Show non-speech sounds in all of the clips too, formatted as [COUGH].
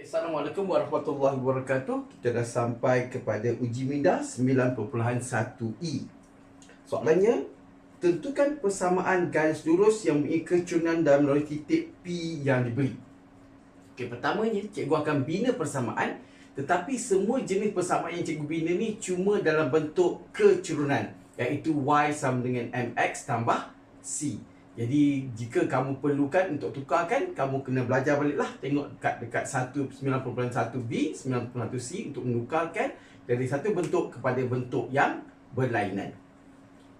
Assalamualaikum warahmatullahi wabarakatuh. Kita dah sampai kepada uji minda 9.1E. Soalannya, tentukan persamaan garis lurus yang mempunyai kecurangan dalam melalui titik P yang diberi. Okey, pertamanya cikgu akan bina persamaan tetapi semua jenis persamaan yang cikgu bina ni cuma dalam bentuk kecurangan iaitu Y sama dengan MX tambah C. Jadi jika kamu perlukan untuk tukarkan, kamu kena belajar baliklah tengok dekat dekat 9.1B, 9.1C untuk menukarkan dari satu bentuk kepada bentuk yang berlainan.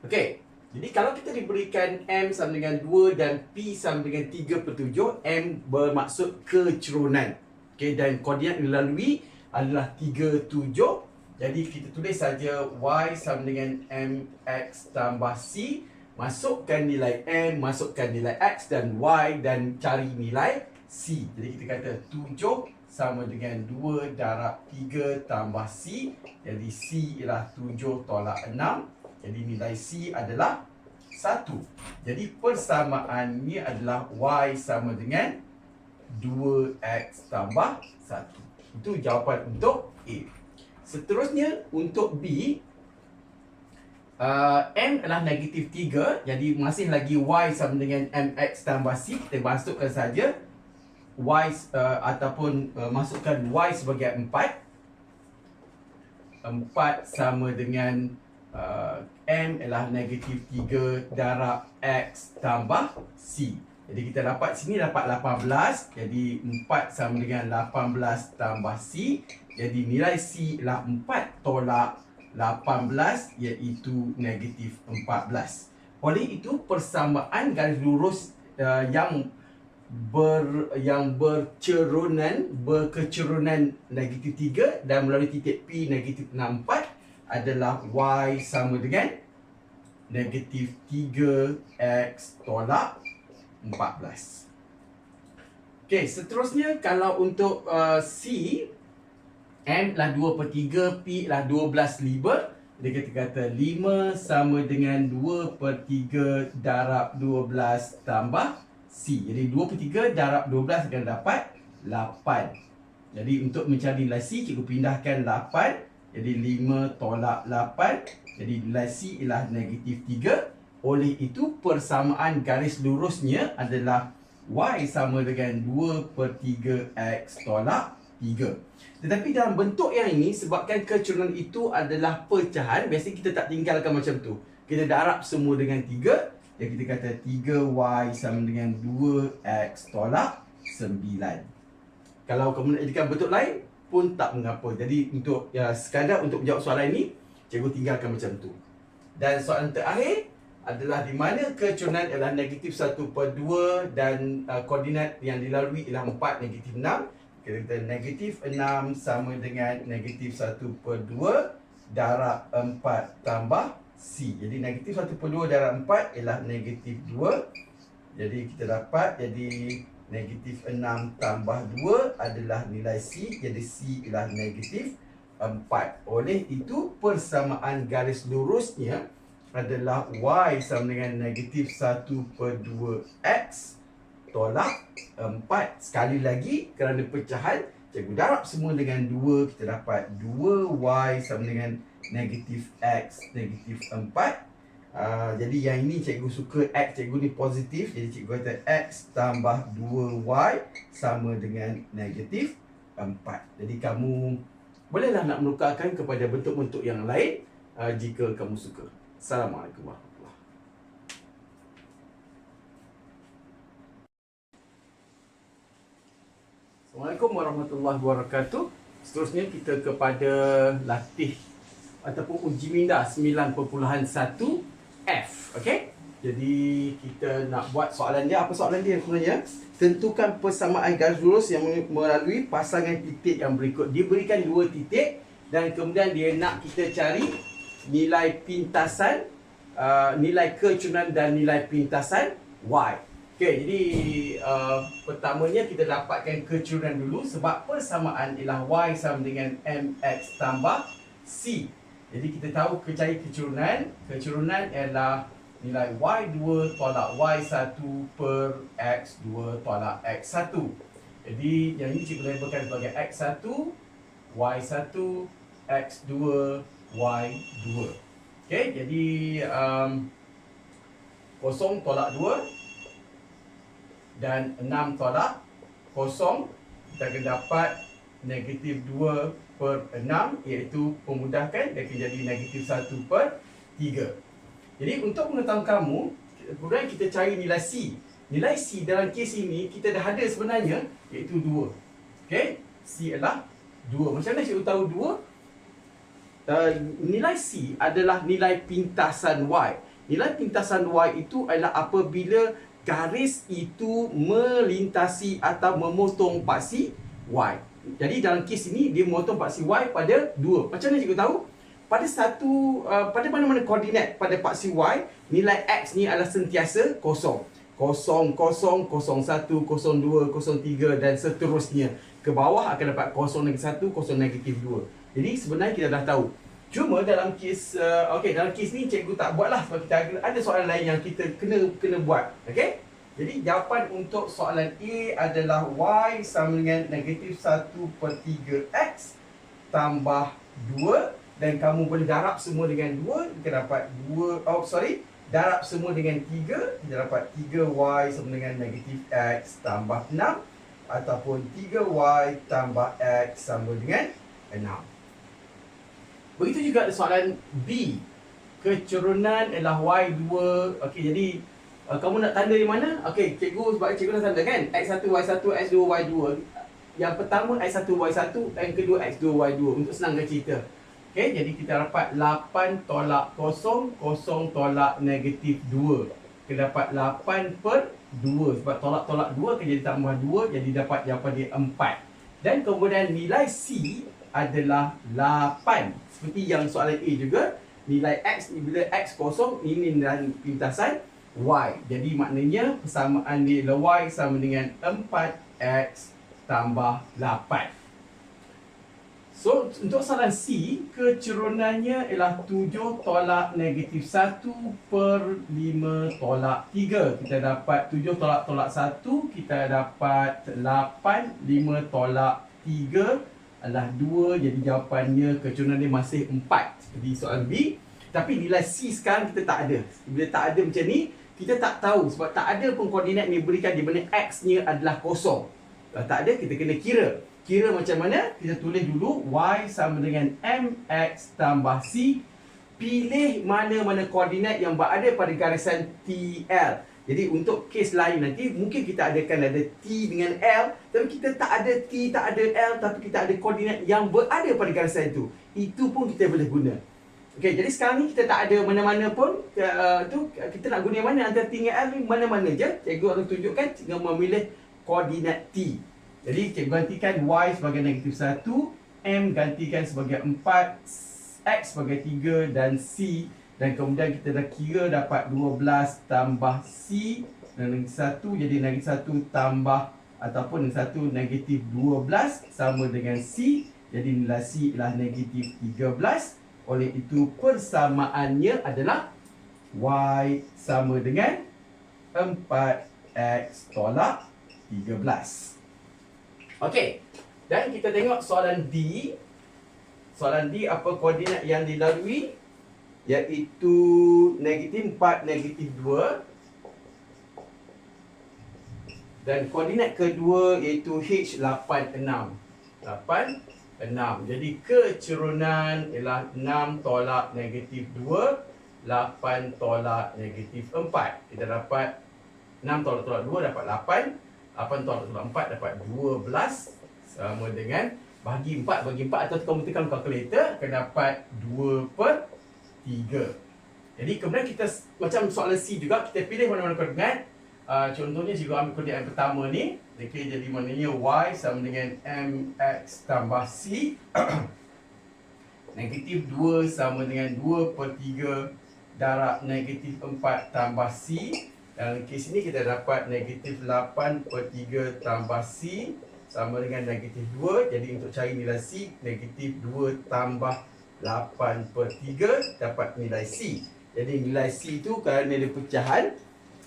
Okey. Jadi kalau kita diberikan M sama dengan 2 dan P sama dengan 3 per 7, M bermaksud kecerunan. Okey dan koordinat dilalui adalah 3 7. Jadi kita tulis saja Y sama dengan MX tambah C masukkan nilai M, masukkan nilai X dan Y dan cari nilai C. Jadi kita kata 7 sama dengan 2 darab 3 tambah C. Jadi C ialah 7 tolak 6. Jadi nilai C adalah 1. Jadi persamaannya adalah Y sama dengan 2X tambah 1. Itu jawapan untuk A. Seterusnya untuk B, uh, M adalah negatif 3 Jadi masih lagi Y sama dengan MX tambah C Kita masukkan saja. Y uh, ataupun uh, masukkan Y sebagai 4 4 sama dengan uh, M adalah negatif 3 darab X tambah C. Jadi kita dapat sini dapat 18 Jadi 4 sama dengan 18 tambah C. Jadi nilai C adalah 4 tolak 18 iaitu negatif 14. Oleh itu persamaan garis lurus uh, yang ber yang bercerunan berkecerunan negatif 3 dan melalui titik P negatif 64 adalah Y sama dengan negatif 3X tolak 14. Okey, seterusnya kalau untuk uh, C M lah 2 per 3, P lah 12 liber. Jadi kita kata 5 sama dengan 2 per 3 darab 12 tambah C. Jadi 2 per 3 darab 12 akan dapat 8. Jadi untuk mencari nilai C, cikgu pindahkan 8. Jadi 5 tolak 8. Jadi nilai C ialah negatif 3. Oleh itu persamaan garis lurusnya adalah Y sama dengan 2 per 3 X tolak 3. Tetapi dalam bentuk yang ini sebabkan kecurangan itu adalah pecahan, biasanya kita tak tinggalkan macam tu. Kita darab semua dengan 3, jadi kita kata 3y sama dengan 2x tolak 9. Kalau kamu nak jadikan bentuk lain pun tak mengapa. Jadi untuk ya sekadar untuk menjawab soalan ini, cikgu tinggalkan macam tu. Dan soalan terakhir adalah di mana kecurangan adalah negatif 1 per 2 dan uh, koordinat yang dilalui ialah 4 negatif 6 kita kata negatif 6 sama dengan negatif 1 per 2 darab 4 tambah C. Jadi negatif 1 per 2 darab 4 ialah negatif 2. Jadi kita dapat jadi negatif 6 tambah 2 adalah nilai C. Jadi C ialah negatif 4. Oleh itu persamaan garis lurusnya adalah Y sama dengan negatif 1 per 2 X tolak 4 sekali lagi kerana pecahan cikgu darab semua dengan 2 kita dapat 2y sama dengan negatif x negatif 4 uh, jadi yang ini cikgu suka x cikgu ni positif jadi cikgu kata x tambah 2y sama dengan negatif 4 jadi kamu bolehlah nak menukarkan kepada bentuk-bentuk yang lain uh, jika kamu suka. Assalamualaikum warahmatullahi Assalamualaikum warahmatullahi wabarakatuh. Seterusnya kita kepada latih ataupun uji minda 9.1F. Okey? Jadi kita nak buat soalan dia. Apa soalan dia sebenarnya? Tentukan persamaan garis lurus yang melalui pasangan titik yang berikut. Dia berikan dua titik dan kemudian dia nak kita cari nilai pintasan, uh, nilai kecunan dan nilai pintasan Y. Okey, jadi uh, pertamanya kita dapatkan kecurangan dulu sebab persamaan ialah Y sama dengan MX tambah C. Jadi kita tahu kecari kecurangan. Kecurangan ialah nilai Y2 tolak Y1 per X2 tolak X1. Jadi yang ini cikgu labelkan sebagai X1, Y1, X2, Y2. Okey, jadi um, kosong tolak 2 dan 6 tolak kosong kita akan dapat negatif 2 per 6 iaitu pemudahkan dia akan jadi negatif 1 per 3. Jadi untuk pengetahuan kamu, kemudian kita cari nilai C. Nilai C dalam kes ini kita dah ada sebenarnya iaitu 2. Okey, C adalah 2. Macam mana cikgu tahu 2? Uh, nilai C adalah nilai pintasan Y. Nilai pintasan Y itu adalah apabila garis itu melintasi atau memotong paksi Y. Jadi dalam kes ini dia memotong paksi Y pada 2. Macam mana cikgu tahu? Pada satu uh, pada mana-mana koordinat pada paksi Y, nilai X ni adalah sentiasa kosong. Kosong, kosong, kosong satu, kosong dua, kosong tiga dan seterusnya. Ke bawah akan dapat kosong negatif satu, kosong negatif dua. Jadi sebenarnya kita dah tahu. Cuma dalam kes uh, okey dalam kes ni cikgu tak buatlah sebab kita ada soalan lain yang kita kena kena buat. Okey? Jadi jawapan untuk soalan A adalah y sama dengan negatif 1 per 3x tambah 2 dan kamu boleh darab semua dengan 2 kita dapat 2 oh sorry darab semua dengan 3 kita dapat 3y sama dengan negatif x tambah 6 ataupun 3y tambah x sama dengan 6. Begitu juga soalan B. Kecurunan ialah Y2. Okey, jadi uh, kamu nak tanda di mana? Okey, cikgu sebab cikgu dah tanda kan? X1, Y1, X2, Y2. Yang pertama X1, Y1, yang kedua X2, Y2 untuk senangkan cerita. Okey, jadi kita dapat 8 tolak 0, 0 tolak negatif 2. Kita dapat 8 per 2. Sebab tolak-tolak 2 akan jadi tambah 2, jadi dapat jawapan dia 4. Dan kemudian nilai C adalah 8 seperti yang soalan A juga nilai X ni bila X kosong ini nilai pintasan Y. Jadi maknanya persamaan nilai Y sama dengan 4X tambah 8 So untuk soalan C kecurunannya ialah 7 tolak negatif 1 per 5 tolak 3 kita dapat 7 tolak tolak 1 kita dapat 8 5 tolak 3 adalah 2 jadi jawapannya kecurangan dia masih 4 seperti soalan B. Tapi nilai C sekarang kita tak ada. Bila tak ada macam ni kita tak tahu. Sebab tak ada pun koordinat ni berikan di mana X nya adalah kosong. Kalau tak ada kita kena kira kira macam mana kita tulis dulu Y sama dengan MX tambah C pilih mana-mana koordinat yang berada pada garisan TL jadi untuk kes lain nanti mungkin kita adakan ada T dengan L tapi kita tak ada T, tak ada L tapi kita ada koordinat yang berada pada garisan itu. Itu pun kita boleh guna. Okey, jadi sekarang ni kita tak ada mana-mana pun uh, tu kita nak guna yang mana antara T dengan L ni mana-mana je. Cikgu akan tunjukkan dengan memilih koordinat T. Jadi cikgu gantikan Y sebagai negatif 1, M gantikan sebagai 4, X sebagai 3 dan C. Dan kemudian kita dah kira dapat 12 tambah C dan negatif 1 jadi negatif 1 tambah ataupun negatif 1 negatif 12 sama dengan C. Jadi nilai C ialah negatif 13 oleh itu persamaannya adalah Y sama dengan 4X tolak 13 Okey, dan kita tengok soalan D. Soalan D apa koordinat yang dilalui? Iaitu negatif 4 negatif 2 dan koordinat kedua iaitu H86 86 jadi kecerunan ialah 6 tolak negatif 2 8 tolak negatif 4 kita dapat 6 tolak tolak 2 dapat 8 8 tolak tolak 4 dapat 12 sama dengan bagi 4 bagi 4 atau kamu tekan kalkulator akan dapat 2 per tiga. Jadi kemudian kita macam soalan C juga kita pilih mana-mana koordinat. Uh, contohnya jika ambil koordinat pertama ni, okey jadi maknanya y sama dengan mx tambah c. [COUGHS] negatif 2 sama dengan 2 per 3 darab negatif 4 tambah c. Dalam kes ini kita dapat negatif 8 per 3 tambah c sama dengan negatif 2. Jadi untuk cari nilai c, negatif 2 tambah 8 per 3 dapat nilai C. Jadi nilai C itu kerana dia pecahan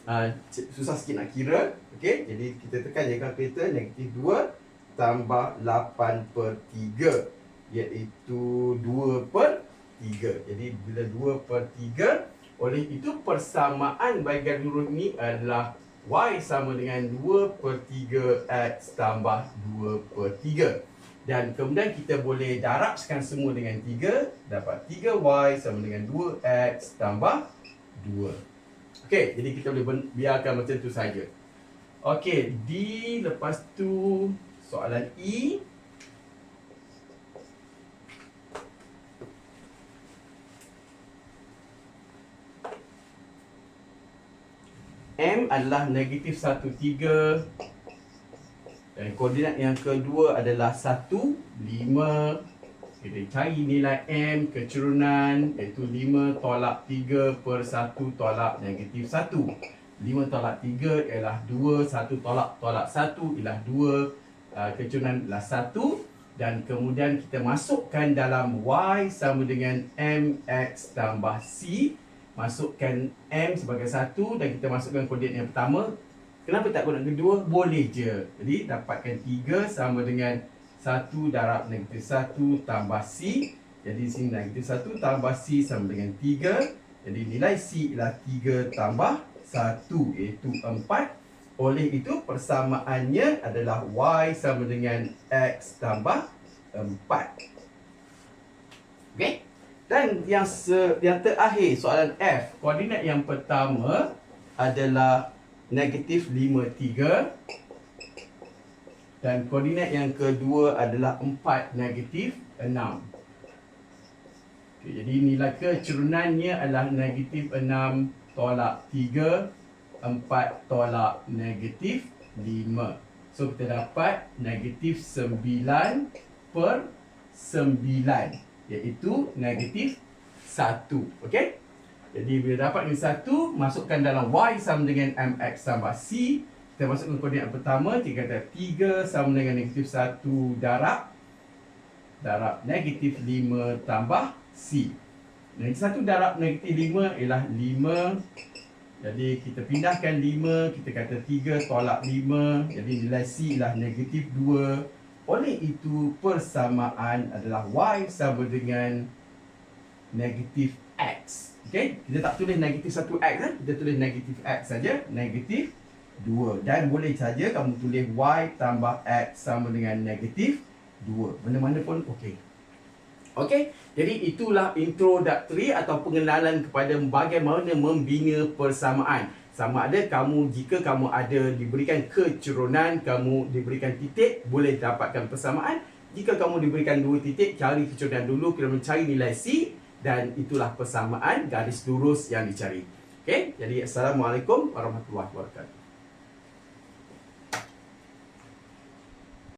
uh, susah sikit nak kira. Okey, jadi kita tekan je kalkulator negatif 2 tambah 8 per 3 iaitu 2 per 3. Jadi bila 2 per 3 oleh itu persamaan bahagian huruf ni adalah y sama dengan 2 per 3 x tambah 2 per 3. Dan kemudian kita boleh darabkan semua dengan 3 Dapat 3Y sama dengan 2X tambah 2 Okey, jadi kita boleh biarkan macam tu saja. Okey, D lepas tu soalan E M adalah negatif 1, 3 dan koordinat yang kedua adalah 1, 5 Kita cari nilai M kecerunan Iaitu 5 tolak 3 per 1 tolak negatif 1 5 tolak 3 ialah 2 1 tolak tolak 1 ialah 2 uh, Kecerunan ialah 1 Dan kemudian kita masukkan dalam Y sama dengan MX tambah C Masukkan M sebagai 1 Dan kita masukkan koordinat yang pertama Kenapa tak guna kedua? Boleh je. Jadi dapatkan 3 sama dengan 1 darab negatif 1 tambah C. Jadi sini negatif 1 tambah C sama dengan 3. Jadi nilai C ialah 3 tambah 1 iaitu 4. Oleh itu persamaannya adalah Y sama dengan X tambah 4. Okey? Dan yang se yang terakhir soalan F. Koordinat yang pertama adalah negatif 53 dan koordinat yang kedua adalah 4 negatif 6 okay, jadi nilai kecerunannya adalah negatif 6 tolak 3 4 tolak negatif 5 so kita dapat negatif 9 per 9 iaitu negatif 1 okay? Jadi bila dapat ni satu, masukkan dalam Y sama dengan MX tambah C. Kita masukkan koordinat pertama, kita kata 3 sama dengan negatif 1 darab. Darab negatif 5 tambah C. Negatif 1 darab negatif 5 ialah 5. Jadi kita pindahkan 5, kita kata 3 tolak 5. Jadi nilai C ialah negatif 2. Oleh itu persamaan adalah Y sama dengan negatif X. Okay, kita tak tulis negatif 1x eh? Kita tulis negatif x saja Negatif 2 Dan boleh saja kamu tulis y tambah x sama dengan negatif 2 Mana-mana pun okey. Okey, jadi itulah introductory atau pengenalan kepada bagaimana membina persamaan Sama ada kamu, jika kamu ada diberikan kecerunan Kamu diberikan titik, boleh dapatkan persamaan Jika kamu diberikan dua titik, cari kecerunan dulu Kita mencari nilai C dan itulah persamaan garis lurus yang dicari. Okey, jadi assalamualaikum warahmatullahi wabarakatuh.